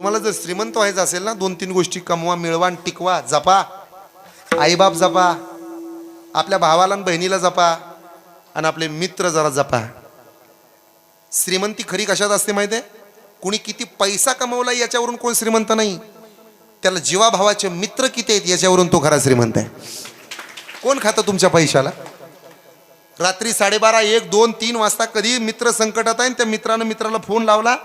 तुम्हाला जर श्रीमंत व्हायचं असेल ना दोन तीन गोष्टी कमवा मिळवा आणि टिकवा जपा. आईबाप जपा. आपल्या भावाला आणि बहिणीला जपा. आणि आपले मित्र जरा जपा. श्रीमंती खरी कशात असते माहिती आहे कुणी किती पैसा कमवला याच्यावरून कोण श्रीमंत नाही. त्याला जीवाभावाचे मित्र किती आहेत याच्यावरून तो खरा श्रीमंत आहे. कोण खातं तुमच्या पैशाला? रात्री साडेबारा एक दोन तीन वाजता कधी मित्र संकटात आहे आणि त्या मित्रानं मित्राला फोन लावला?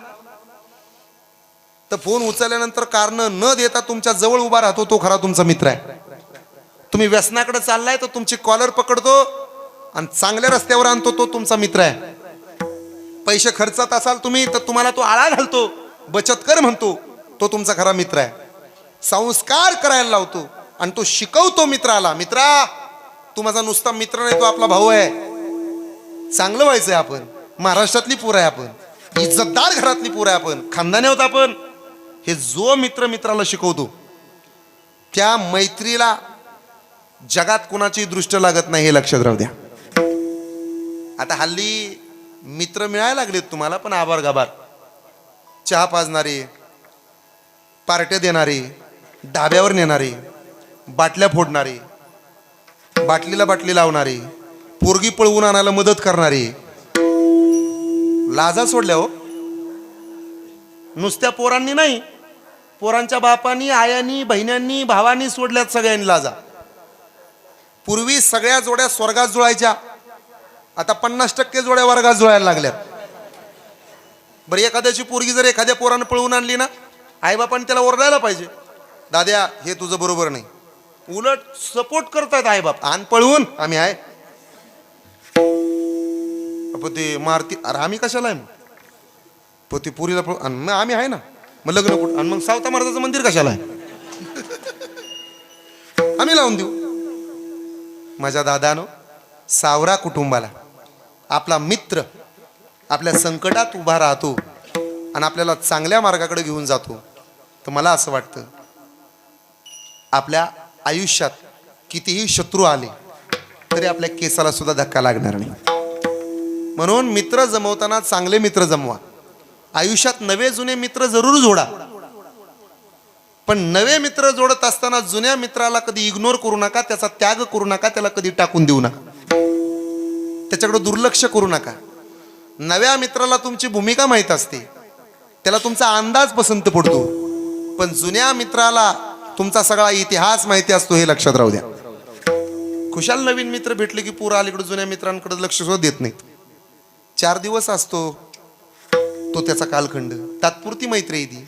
तर फोन उचलल्यानंतर कारण न देता तुमच्या जवळ उभा राहतो तो खरा तुमचा मित्र आहे. तुम्ही व्यसनाकडे चाललाय तर तुमची कॉलर पकडतो आणि चांगल्या रस्त्यावर आणतो तो तुमचा मित्र आहे. पैसे खर्चात असाल तुम्ही तर तुम्हाला तो आळा घालतो बचत कर म्हणतो तो तुमचा खरा मित्र आहे. संस्कार करायला लावतो आणि तो शिकवतो मित्राला मित्रा तू माझा नुसता मित्र नाही तो आपला भाऊ आहे. चांगलं व्हायचंय आपण. महाराष्ट्रातली पोर आहे आपण. इज्जतदार घरातली पोर आहे आपण. खानदानी होत आपण. हे जो मित्र मित्राला शिकवतो त्या मैत्रीला जगात कोणाची दृष्ट लागत नाही हे लक्षात राहू द्या. आता हल्ली मित्र मिळायला लागलेत तुम्हाला पण आभार गाभार चहा पाजणारे पार्ट्या देणारे डाब्यावर नेणारे बाटल्या फोडणारे बाटलीला बाटली लावणारे पोरगी पळवून आणायला मदत करणारे. लाजा सोडल्या हो. नुसत्या पोरांनी नाही पोरांच्या बापांनी आयांनी बहिण्यांनी भावांनी सोडल्यात सगळ्यांनी लाजा. पूर्वी सगळ्या जोड्या स्वर्गात जुळायच्या. आता पन्नास टक्के जोड्या वर्गात जुळायला लागल्यात. बरं एखाद्याची पोरगी जर एखाद्या पोरानं पळवून आणली ना आईबापाने त्याला ओरडायला पाहिजे. दाद्या हे तुझं बरोबर नाही. उलट सपोर्ट करतात आईबाप. आण पळवून आम्ही आहे. पण ते मारती अरे आम्ही कशाला आहे मग? पण ते पुरीला पळवून आम्ही आहे ना. मग लग्न कुठं? आणि मग सावता महाराजाचं मंदिर कशाला आहे? आम्ही लावून देऊ. माझ्या दादानो सावरा कुटुंबाला आपला मित्र आपल्या संकटात उभा राहतो आणि आपल्याला चांगल्या मार्गाकडे घेऊन जातो तर मला असं वाटतं आपल्या आयुष्यात कितीही शत्रू आले तरी आपल्या केसाला सुद्धा धक्का लागणार नाही. म्हणून मित्र जमवताना चांगले मित्र जमवा. आयुष्यात नवे जुने मित्र जरूर जोडा. पण नवे मित्र जोडत असताना जुन्या मित्राला कधी इग्नोर करू नका त्याचा त्याग करू नका त्याला कधी टाकून देऊ नका. त्याच्याकडे दुर्लक्ष करू नका. नव्या मित्राला तुमची भूमिका माहीत असते. त्याला तुमचा अंदाज पसंत पडतो. पण जुन्या मित्राला तुमचा सगळा इतिहास माहिती असतो हे लक्षात राहू द्या. खुशाल नवीन मित्र भेटले की पुरा अलीकडे जुन्या मित्रांकडे लक्ष सुद्धा देत नाहीत. चार दिवस असतो. तो त्याचा कालखंड. तात्पुरती मैत्री आहे ती.